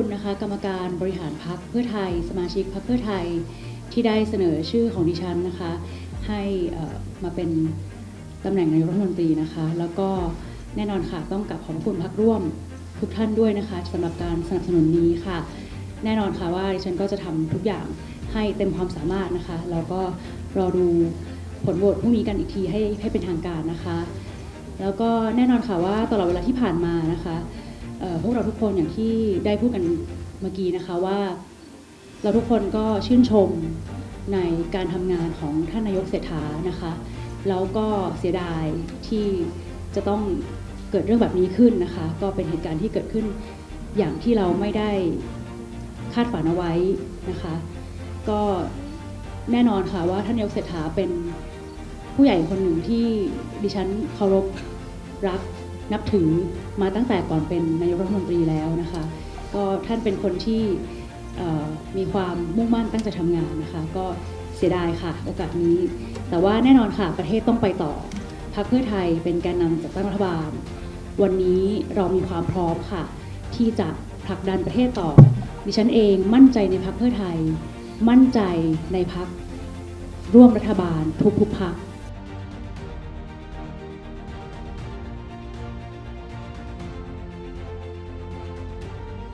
คุณนะคะ กรรมการบริหารพักเพื่อไทย สมาชิกพักเพื่อไทยที่ได้เสนอชื่อของดิฉันนะคะ ให้มาเป็นตำแหน่งนายกรัฐมนตรีนะคะ แล้วก็แน่นอนค่ะต้องกับขอบคุณพักร่วมทุกท่านด้วยนะคะสำหรับการสนับสนุนนี้ค่ะ แน่นอนค่ะว่าดิฉันก็จะทำทุกอย่างให้เต็มความสามารถนะคะ แล้วก็รอดูผลโหวตพรุ่งนี้กันอีกทีให้ให้เป็นทางการนะคะ แล้วก็แน่นอนค่ะว่าตลอดเวลาที่ผ่านมานะคะ พวกเราทุกคนอย่างที่ได้พูดกันเมื่อกี้นะคะว่า เราทุกคนก็ชื่นชมในการทำงานของท่านนายกเศรษฐานะคะแล้วก็เสียดายที่จะต้องเกิดเรื่องแบบนี้ขึ้นนะคะ ก็เป็นเหตุการณ์ที่เกิดขึ้นอย่างที่เราไม่ได้คาดฝันเอาไว้นะคะ ก็แน่นอนค่ะว่าท่านนายกเศรษฐาเป็นผู้ใหญ่คนหนึ่งที่ดิฉันเคารพรัก นับถือมาตั้งแต่ก่อนเป็นนายกรัฐมนตรีแล้วนะคะ ก็ท่านเป็นคนที่มีความมุ่งมั่นตั้งใจทำงานนะคะ ก็เสียดายค่ะโอกาสนี้ แต่ว่าแน่นอนค่ะประเทศต้องไปต่อพรรคเพื่อไทยเป็นแกนนำจัดตั้งรัฐบาล วันนี้เรามีความพร้อมค่ะ ที่จะผลักดันประเทศต่อ ดิฉันเองมั่นใจในพรรคเพื่อไทย มั่นใจในพรรคร่วมรัฐบาลทุกๆพรรค